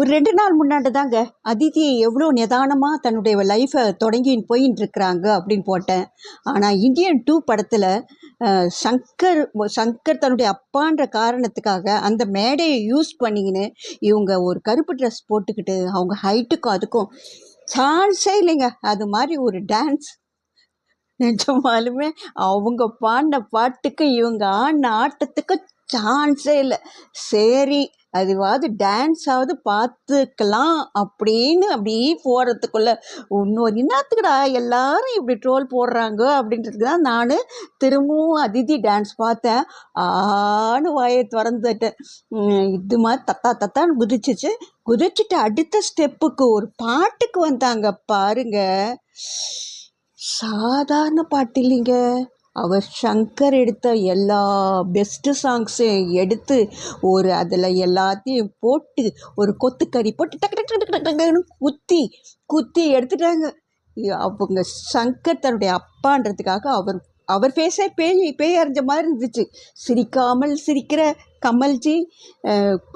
ஒரு ரெண்டு நாள் முன்னாடி தாங்க அதித்தி எவ்வளோ நிதானமாக தன்னுடைய லைஃப்பை தொடங்கி போயின்னு இருக்கிறாங்க அப்படின்னு போட்டேன். ஆனால் இந்தியன் டூ படத்தில் சங்கர் சங்கர் தன்னுடைய அப்பான்ற காரணத்துக்காக அந்த மேடையை யூஸ் பண்ணிக்கின்னு இவங்க ஒரு கருப்பு ட்ரெஸ் போட்டுக்கிட்டு அவங்க ஹைட்டுக்கும் அதுக்கும் சான்ஸே இல்லைங்க. அது மாதிரி ஒரு டான்ஸ் நிஜமாலுமே அவங்க பாடின பாட்டுக்கு இவங்க ஆடின ஆட்டத்துக்கு சான்ஸே இல்லை. சரி அதுவாவது டான்ஸாவது பார்த்துக்கலாம் அப்படின்னு அப்படியே போகிறதுக்குள்ள இன்னொரு என்னத்துக்குடா எல்லாரும் இப்படி ட்ரோல் போடுறாங்க அப்படின்றதுக்கு தான் நான் திரும்பவும் அதிதி டான்ஸ் பார்த்தேன். ஆன்னு வாயை திறந்துட்டேன். இது மாதிரி தத்தா தத்தான்னு குதிச்சிச்சு. குதிச்சுட்டு அடுத்த ஸ்டெப்புக்கு ஒரு பாட்டுக்கு வந்தாங்க பாருங்க. சாதாரண பாட்டு இல்லைங்க. அவர் சங்கர் எடுத்த எல்லா பெஸ்ட்டு சாங்ஸையும் எடுத்து ஒரு அதில் எல்லாத்தையும் போட்டு ஒரு கொத்துக்கறி போட்டு டக்கு டக்கு டக்கு டக்கு டக்குன்னு குத்தி குத்தி எடுத்துட்டாங்க. அவங்க சங்கர் தன்னுடைய அப்பான்றதுக்காக அவர் அவர் ஃபேஸே பேய் பேய் அறிஞ்ச மாதிரி இருந்துச்சு. சிரிக்காமல் சிரிக்கிற கமல்ஜி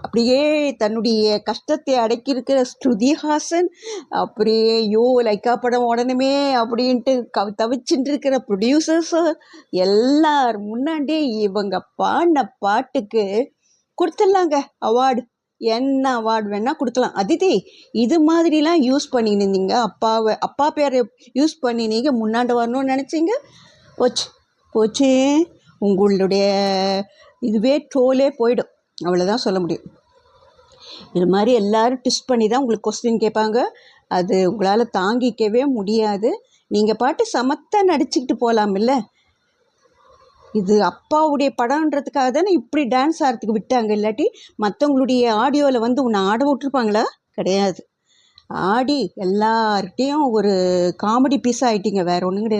அப்படியே தன்னுடைய கஷ்டத்தை அடக்கியிருக்கிற ஸ்ருதிஹாசன் அப்படியே யோ லைக்கா படம் உடனே அப்படின்ட்டு கவ தவிச்சுட்டு இருக்கிற ப்ரொடியூசர்ஸும் எல்லார் முன்னாடி இவங்க பாடின பாட்டுக்கு கொடுத்துடலாங்க. அவார்டு என்ன அவார்டு வேணால் கொடுக்கலாம். அதிதி இது மாதிரிலாம் யூஸ் பண்ணியிருந்தீங்க அப்பாவை அப்பா பேரை யூஸ் பண்ணி நீங்கள் முன்னாடி வரணும்னு நினச்சிங்க? போச்சு. போச்சு. உங்களுடைய இதுவே ட்ரோலே போயிடும். அவ்வளோதான் சொல்ல முடியும். இது மாதிரி எல்லோரும் டிஸ்ட் பண்ணி தான் உங்களுக்கு கொஸ்டின் கேட்பாங்க. அது உங்களால் தாங்கிக்கவே முடியாது. நீங்கள் பாட்டு சமத்தாக நடிச்சுக்கிட்டு போகலாமில்ல இது அப்பாவுடைய படம்ன்றதுக்காக தானே இப்படி டான்ஸ் ஆடுறதுக்கு விட்டாங்க. இல்லாட்டி மற்றவங்களுடைய ஆடியோவில் வந்து உன்னை ஆட விட்ருப்பாங்களா கிடையாது. ஆடி எல்லார்கிட்டேயும் ஒரு காமெடி பீஸ் ஆகிட்டீங்க வேறு ஒன்றும் கிடையாது.